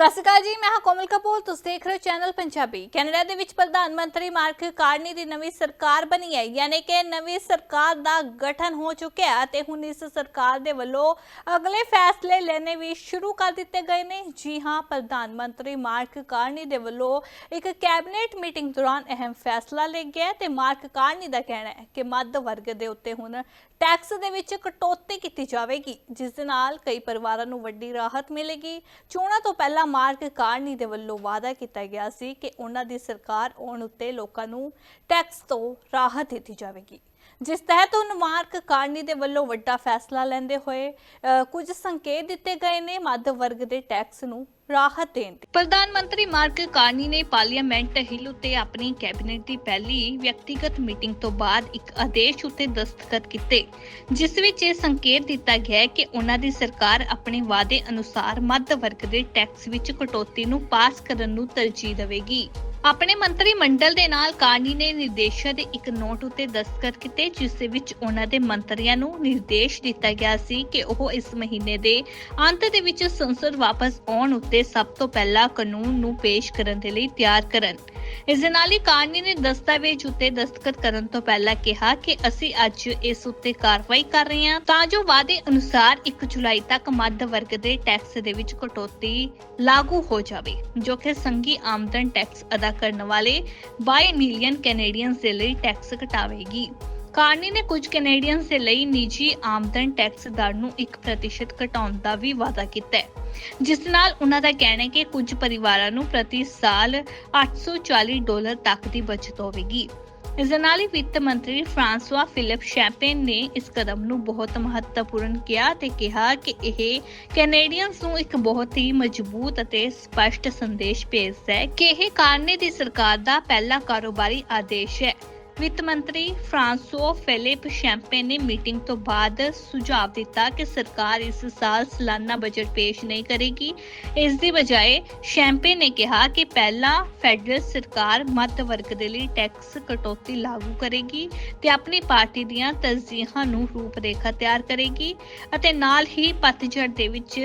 ਸਤਿ ਸ਼੍ਰੀ ਅਕਾਲ ਜੀ, ਮੈਂ ਹਾਂ ਕੋਮਲ ਕਪੂਰ, ਤੁਸੀਂ ਦੇਖ ਰਹੇ ਹੋ ਚੈਨਲ ਪੰਜਾਬੀ। ਕੈਨੇਡਾ ਦੇ ਵਿੱਚ ਪ੍ਰਧਾਨ ਮੰਤਰੀ ਮਾਰਕ ਕਾਰਨੀ ਦੀ ਨਵੀਂ ਸਰਕਾਰ ਬਣੀ ਹੈ, ਯਾਨੀ ਕਿ ਨਵੀਂ ਸਰਕਾਰ ਦਾ ਗਠਨ ਹੋ ਚੁੱਕਿਆ ਹੈ ਤੇ ਹੁਣ ਇਸ ਸਰਕਾਰ ਦੇ ਵੱਲੋਂ ਅਗਲੇ ਫੈਸਲੇ ਲੈਣੇ ਵੀ ਸ਼ੁਰੂ ਕਰ ਦਿੱਤੇ ਗਏ ਨੇ। ਜੀ ਹਾਂ, ਪ੍ਰਧਾਨ ਮੰਤਰੀ ਮਾਰਕ ਕਾਰਨੀ ਦੇ ਵੱਲੋਂ ਇੱਕ ਕੈਬਨਿਟ ਮੀਟਿੰਗ ਦੌਰਾਨ ਅਹਿਮ ਫੈਸਲਾ ਲਿਆ ਗਿਆ ਹੈ ਤੇ ਮਾਰਕ ਕਾਰਨੀ ਦਾ ਕਹਿਣਾ ਹੈ ਕਿ ਮੱਧ ਵਰਗ ਦੇ ਉੱਤੇ ਹੁਣ ਟੈਕਸ ਦੇ ਵਿੱਚ ਕਟੌਤੀ ਕੀਤੀ ਜਾਵੇਗੀ, ਜਿਸ ਦੇ ਨਾਲ ਕਈ ਪਰਿਵਾਰਾਂ ਨੂੰ ਵੱਡੀ ਰਾਹਤ ਮਿਲੇਗੀ। ਚੋਣਾਂ ਤੋਂ ਪਹਿਲਾਂ ਮਾਰਕ ਕਾਰਨੀ ਦੇ ਵੱਲੋਂ ਵਾਅਦਾ ਕੀਤਾ ਗਿਆ ਸੀ ਕਿ ਉਹਨਾਂ ਦੀ ਸਰਕਾਰ ਆਉਣ ਉੱਤੇ ਲੋਕਾਂ ਨੂੰ ਟੈਕਸ ਤੋਂ ਰਾਹਤ ਦਿੱਤੀ ਜਾਵੇਗੀ। ਜਿਸ ਤਹਿਤ ਹੁਣ ਮਾਰਕ ਕਾਰਨੀ ਦੇ ਵੱਲੋਂ ਵੱਡਾ ਫੈਸਲਾ ਲੈਂਦੇ ਹੋਏ ਕੁਝ ਸੰਕੇਤ ਦਿੱਤੇ ਗਏ ਨੇ, ਮੱਧ ਵਰਗ ਦੇ ਟੈਕਸ ਨੂੰ ਰਾਹਤ ਦੇਣ ਦੀ ਪ੍ਰਧਾਨ ਮੰਤਰੀ ਮਾਰਕ ਕਾਰਨੀ ਨੇ ਪਾਰਲੀਮੈਂਟ ਹਿੱਲ ਉੱਤੇ ਆਪਣੀ ਕੈਬਨਿਟ ਦੀ ਪਹਿਲੀ ਵਿਅਕਤੀਗਤ ਮੀਟਿੰਗ ਤੋਂ ਬਾਅਦ ਇੱਕ ਆਦੇਸ਼ ਉਤੇ ਦਸਤਖਤ ਕੀਤੇ, ਜਿਸ ਵਿੱਚ ਇਹ ਸੰਕੇਤ ਦਿੱਤਾ ਗਿਆ ਕਿ ਉਹਨਾਂ ਦੀ ਸਰਕਾਰ ਆਪਣੇ ਵਾਅਦੇ ਅਨੁਸਾਰ ਮੱਧ ਵਰਗ ਦੇ ਟੈਕਸ ਵਿੱਚ ਕਟੌਤੀ ਨੂੰ ਪਾਸ ਕਰਨ ਨੂੰ ਤਰਜੀਹ ਦੇਵੇਗੀ। ਆਪਣੇ ਮੰਤਰੀ ਮੰਡਲ ਦੇ ਨਾਲ ਕਾਰਨੀ ਨੇ ਨਿਰਦੇਸ਼ਾਂ ਦੇ ਇੱਕ ਨੋਟ ਉੱਤੇ ਦਸਤਖਤ ਕੀਤੇ, ਜਿਸ ਦੇ ਵਿੱਚ ਉਹਨਾਂ ਦੇ ਮੰਤਰੀਆਂ ਨੂੰ ਨਿਰਦੇਸ਼ ਦਿੱਤਾ ਗਿਆ ਸੀ ਕਿ ਉਹ ਇਸ ਮਹੀਨੇ ਦੇ ਅੰਤ ਦੇ ਵਿੱਚ ਸੰਸਦ ਵਾਪਸ ਆਉਣ ਉੱਤੇ ਸਭ ਤੋਂ ਪਹਿਲਾਂ ਕਾਨੂੰਨ ਨੂੰ ਪੇਸ਼ ਕਰਨ ਦੇ ਲਈ ਤਿਆਰ ਕਰਨ। ਇਸ ਦੇ ਨਾਲ ਹੀ ਕਾਰਨੀ ਨੇ ਦਸਤਾਵੇਜ਼ ਉੱਤੇ ਦਸਤਖਤ ਕਰਨ ਤੋਂ ਪਹਿਲਾਂ ਕਿਹਾ ਕਿ ਅਸੀਂ ਅੱਜ ਇਸ ਉੱਤੇ ਕਾਰਵਾਈ ਕਰ ਰਹੇ ਹਾਂ। ਤਾਂ ਜੋ ਵਾਅਦੇ ਅਨੁਸਾਰ 1 ਜੁਲਾਈ ਤੱਕ ਮੱਧ ਵਰਗ ਦੇ ਟੈਕਸ ਦੇ ਵਿੱਚ ਕਟੌਤੀ ਲਾਗੂ ਹੋ ਜਾਵੇ, ਜੋ ਕਿ ਸੰਘੀ ਆਮਦਨ ਟੈਕਸ ਅਦਾ ਕਰਨ ਵਾਲੇ 22 ਮਿਲੀਅਨ ਕੈਨੇਡੀਅਨਸ ਦੇ ਲਈ ਟੈਕਸ ਘਟਾਵੇਗੀ। ਕਾਰਨੀ ਨੇ ਕੁਝ ਕੈਨੇਡੀਅਨਸ ਦੇ ਲਈ ਨਿੱਜੀ ਆਮਦਨ ਟੈਕਸ ਦਰ ਨੂੰ 1% ਘਟਾਉਣ ਦਾ ਵੀ ਵਾਅਦਾ ਕੀਤਾ ਹੈ। ਜਿਸ ਦੇ ਨਾਲ ਉਹਨਾਂ ਦਾ ਕਹਿਣਾ ਹੈ ਕਿ ਕੁਝ ਪਰਿਵਾਰਾਂ ਨੂੰ ਪ੍ਰਤੀ ਸਾਲ 840 ਡਾਲਰ ਤੱਕ ਦੀ ਬਚਤ ਹੋਵੇਗੀ। ਇਸ ਦੇ ਨਾਲ ਹੀ ਵਿੱਤ ਮੰਤਰੀ ਫ੍ਰਾਂਸਵਾ ਫਿਲਿਪ ਸ਼ੈਂਪੇਨ ਨੇ ਇਸ ਕਦਮ ਨੂੰ ਬਹੁਤ ਮਹੱਤਵਪੂਰਨ ਕਿਹਾ ਤੇ ਕਿਹਾ ਕਿ ਇਹ ਕੈਨੇਡੀਅਨਸ ਨੂੰ ਇੱਕ ਬਹੁਤ ਹੀ ਮਜ਼ਬੂਤ ਅਤੇ ਸਪਸ਼ਟ ਸੰਦੇਸ਼ ਭੇਜਦਾ ਹੈ ਕਿ ਇਹ ਕਾਰਨੇ ਦੀ ਸਰਕਾਰ ਦਾ ਪਹਿਲਾ ਕਾਰੋਬਾਰੀ ਆਦੇਸ਼ ਹੈ। ਵਿੱਤ ਮੰਤਰੀ ਫ੍ਰਾਂਸੋ ਫਿਲਿਪ ਸ਼ੈਂਪੇਨ ਨੇ ਮੀਟਿੰਗ ਤੋਂ ਬਾਅਦ ਸੁਝਾਅ ਦਿੱਤਾ ਕਿ ਸਰਕਾਰ ਇਸ ਸਾਲ ਸਾਲਾਨਾ ਬਜਟ ਪੇਸ਼ ਨਹੀਂ ਕਰੇਗੀ ਇਸ ਦੀ ਬਜਾਏ ਸ਼ੈਂਪੇਨ ਨੇ ਕਿਹਾ ਕਿ ਪਹਿਲਾਂ ਫੈਡਰਲ ਸਰਕਾਰ ਮੱਧ ਵਰਗ ਦੇ ਲਈ ਟੈਕਸ ਕਟੌਤੀ ਲਾਗੂ ਕਰੇਗੀ ਤੇ ਆਪਣੀ ਪਾਰਟੀ ਦੀਆਂ ਤਰਜੀਹਾਂ ਨੂੰ ਰੂਪਰੇਖਾ ਤਿਆਰ ਕਰੇਗੀ ਅਤੇ ਨਾਲ ਹੀ ਪਤਝੜ ਦੇ ਵਿੱਚ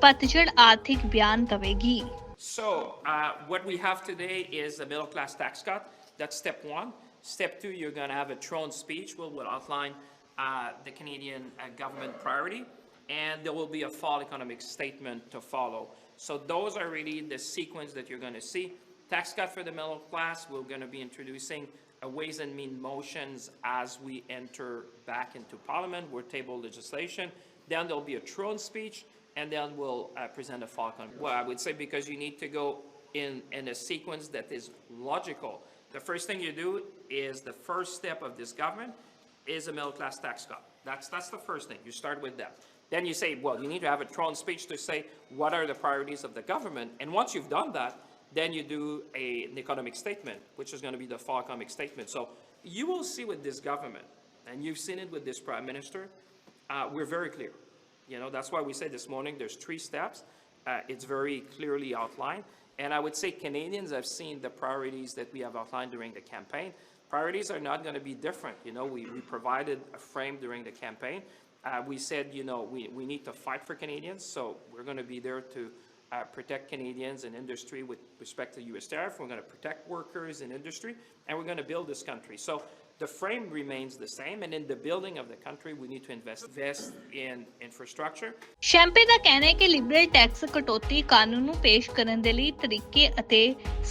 ਪਤਝੜ ਆਰਥਿਕ ਬਿਆਨ ਦਵੇਗੀ So, uh, what we have today is a middle class tax cut. That's step one. Step two, you're going to have a throne speech where we'll outline uh, the Canadian uh, government priority, and there will be a fall economic statement to follow. So, those are really the sequence that you're going to see. Tax cut for the middle class, we're going to be introducing a ways and mean motions as we enter back into Parliament. We'll table legislation. Then there'll be a throne speech, and then we'll uh, present a fall economic. Well, I would say because you need to go in, in a sequence that is logical. The first thing you do is the first step of this government is a middle class tax cut. That's, that's the first thing. You start with that. Then you say, well, you need to have a throne speech to say what are the priorities of the government. And once you've done that, then you do a, an economic statement, which is going to be the fall economic statement. So you will see with this government, and you've seen it with this prime minister, uh, we're very clear. You know, that's why we said this morning there's three steps. Uh, it's very clearly outlined. And I would say Canadians have seen the priorities that we have outlined during the campaign. Priorities are not going to be different. You know, we, we provided a frame during the campaign. Uh, we said, you know, we, we need to fight for Canadians, so we're going to be there to uh, protect Canadians and industry with respect to U.S. tariff. We're going to protect workers and industry, and we're going to build this country. So the frame remains the same, and in the building of the country, we need to invest, invest in infrastructure. Champagne ਦਾ ਕਹਿਣਾ ਹੈ ਕਿ Liberal tax ਕਟੌਤੀ ਕਾਨੂੰਨ ਨੂੰ ਪੇਸ਼ ਕਰਨ ਦੇ ਲਈ ਤਰੀਕੇ ਅਤੇ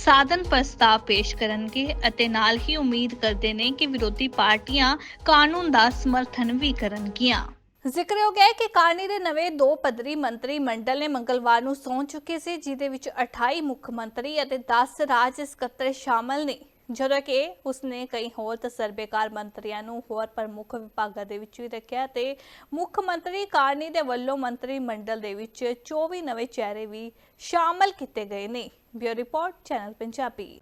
ਸਾਧਨ ਪ੍ਰਸਤਾਵ ਪੇਸ਼ ਕਰਨਗੇ ਅਤੇ ਨਾਲ ਹੀ ਉਮੀਦ ਕਰਦੇ ਨੇ ਕਿ ਵਿਰੋਧੀ ਪਾਰਟੀਆਂ ਕਾਨੂੰਨ ਦਾ ਸਮਰਥਨ ਵੀ ਕਰਨਗੀਆਂ ਜ਼ਿਕਰਯੋਗ ਹੈ ਕਿ ਕਾਰਨੀ ਦੇ ਨਵੇਂ ਦੋ ਪੱਧਰੀ ਮੰਤਰੀ ਮੰਡਲ ਨੇ ਮੰਗਲਵਾਰ ਨੂੰ ਸੌਂ ਚੁੱਕੇ ਸੀ ਜਿਦੇ ਵਿੱਚ 28 ਮੁੱਖ ਮੰਤਰੀ ਅਤੇ 10 ਰਾਜ ਸਕੱਤਰ ਸ਼ਾਮਲ ਨੇ। ਜਦੋਂ ਕਿ ਉਸਨੇ ਕਈ ਹੋਰ ਤਸਰਬੇਕਾਰ ਮੰਤਰੀਆਂ ਨੂੰ ਹੋਰ ਪ੍ਰਮੁੱਖ ਵਿਭਾਗਾਂ ਦੇ ਵਿੱਚ ਵੀ ਰੱਖਿਆ ਤੇ ਮੁੱਖ ਮੰਤਰੀ ਕਾਰਨੀ ਦੇ ਵੱਲੋਂ ਮੰਤਰੀ ਮੰਡਲ ਦੇ ਵਿੱਚ 24 ਨਵੇਂ ਚਿਹਰੇ ਵੀ ਸ਼ਾਮਲ ਕੀਤੇ ਗਏ ਨੇ। Bureau report, channel Punjabi.